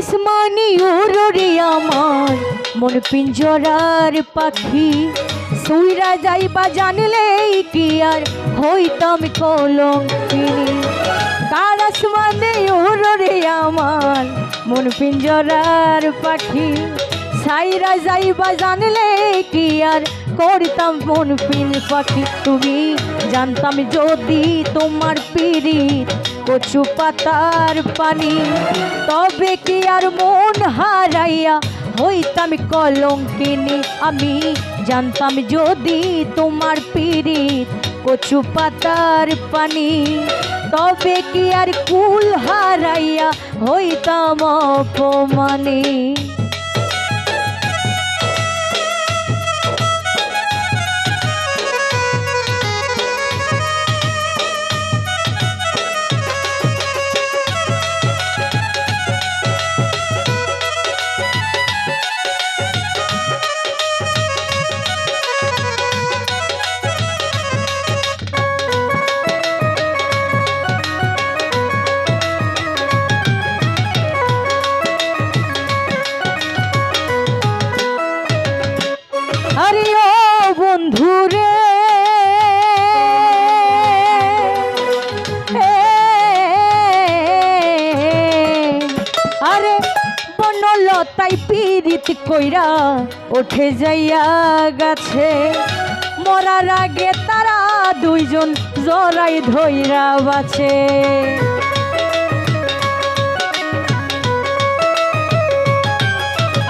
আসমানি ওরে আমার। মন পিঞ্জরার পাখি, সুইরা যাইবা জানলেই কি আর হইতাম কলঙ্কিনী। তার আসমানে ওরে আমার, মন পিঞ্জরার পাখি, সাইরা যাইবা জানলে কি আর করতাম মন পিল পাখি। তুমি জানতাম যদি তোমার পিড়ি কচু পাতার পানি, তবে কি আর মন হারাইয়া হইতাম কলঙ্কিনী? আমি জানতাম যদি তোমার পিরিত কচু পাতার পানি, তবে কি আর কুল হারাইয়া হইতাম অপমানী? পীড়িত কইরা উঠে যাইয়া গাছে। মরার আগে তারা দুইজন জরাই ধইরা বাছে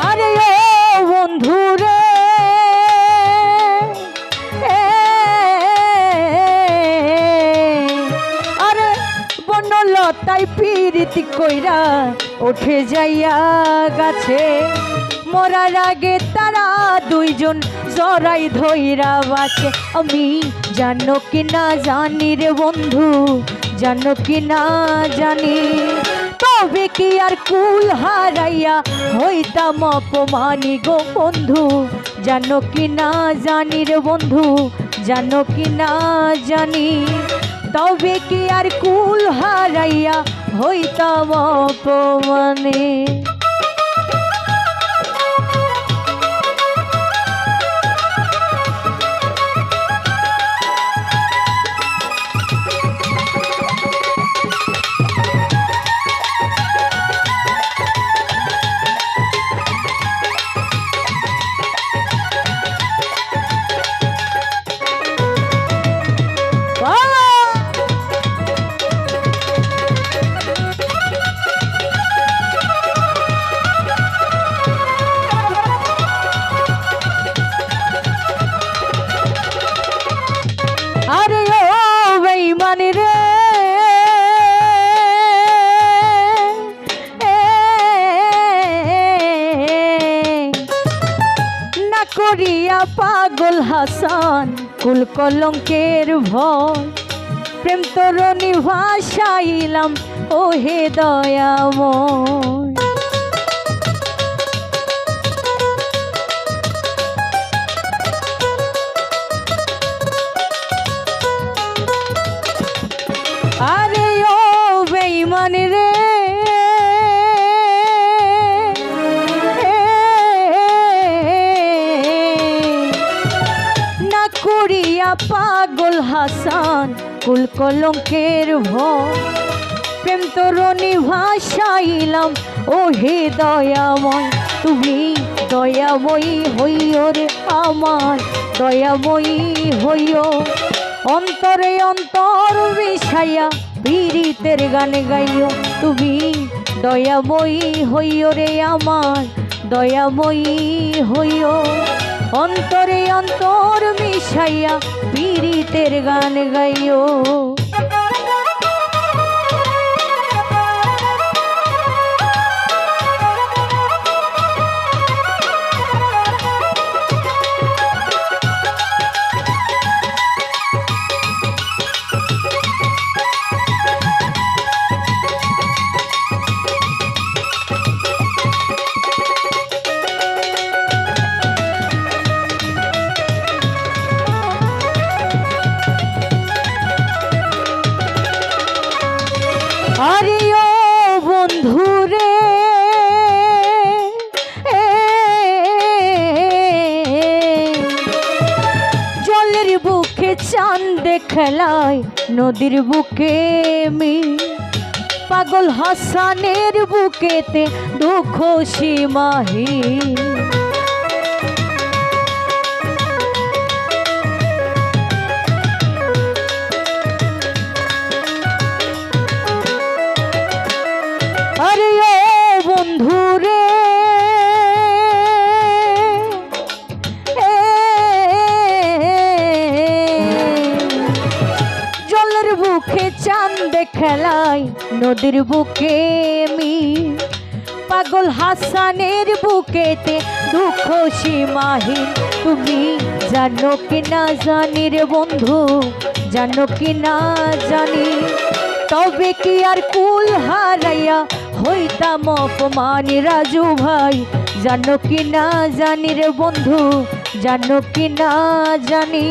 আরে ও বন্ধু রে এ, আরে বনলতাই কইরা উঠে যাইয়া গাছে। মরার আগে তারা দুইজন জরাই ধইরা বাছে আমি জানো কি না জানি রে বন্ধু, জানো কি না জানি। তবে কি আর কুল হারাইয়া হইতাম অপমানি গো বন্ধু, জানো কি না জানি রে বন্ধু, জানো কি না জানি। তবে কি আর কুল হারাইয়া হইতাম অপমানে। হাসান কুল কলঙ্কের ভয়। প্রেম তরণী ভাসাইলাম ও হে দয়াময়। আরে ও বেইমান রে করিয়া পাগল হাসান, কুল কলঙ্কের ভয়। প্রেম তরণী ভাসাইলাম ও হে দয়াময়, তুমি দয়াময়ী হইও রে আমার দয়াময়ী হইও। অন্তরে অন্তর বিষাইয়া পীড়িতের গান গাইও, তুমি দয়াময়ী হইও রে আমার দয়াময়ী হইও। অন্তরে অন্তর মিশাইয়া পীড়িতের গান গাইও। খেলায় নদীর বুকে মি পাগল হাসানের বুকেতে দুঃখ সীমাহি খেলায় নদীর বুকে মি পাগল হাসানের বুকেতে দুঃখ সীমাহীন। তুমি জানো কি না জানি রে বন্ধু, জানো কি না জানি। তবে কি আর কুল হারাইয়া হইতাম অপমানি রাজু ভাই? জানো কি না জানি রে বন্ধু, জানো কি না জানি।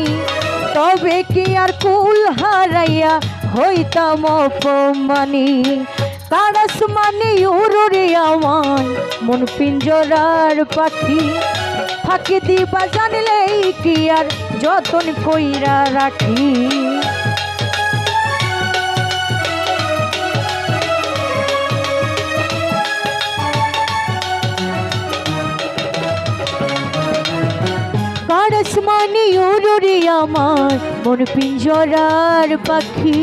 তবে কি আর কুল হারাইয়া হইতাম অপমানি কারাস মানে উড়ে আমার, মন পিঞ্জরার পাখি। ফাঁকি দিবা জানলেই কি আর যতন কইরা রাখি। কারস মানে উড়ে আমার মন পিঞ্জরার পাখি।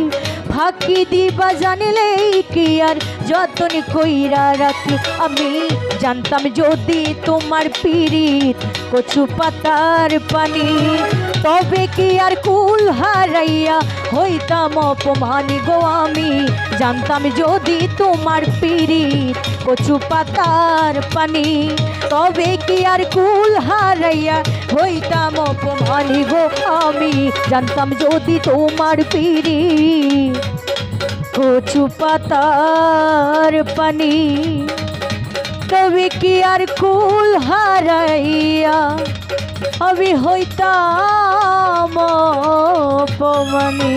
ফাঁকি দিবা জানিলেই কি আর যতন কইরা রাখি। আমি জানতাম যদি তোমার পিরিত কচু পাতার পানি, তবে কি আর কুল হারাইয়া হইতাম অপমানি গো আমি? জানতাম যদি তোমার পিরিত কচু পাতার পানি, তবে কি আর কুল হারাইয়া হইতাম অপমানি গো আমি। জানতাম যদি তোমার পিড়ি কচু পাতার পানি, তবে কি আর কুল হারাইয়া আমি হইতাম অপমানি?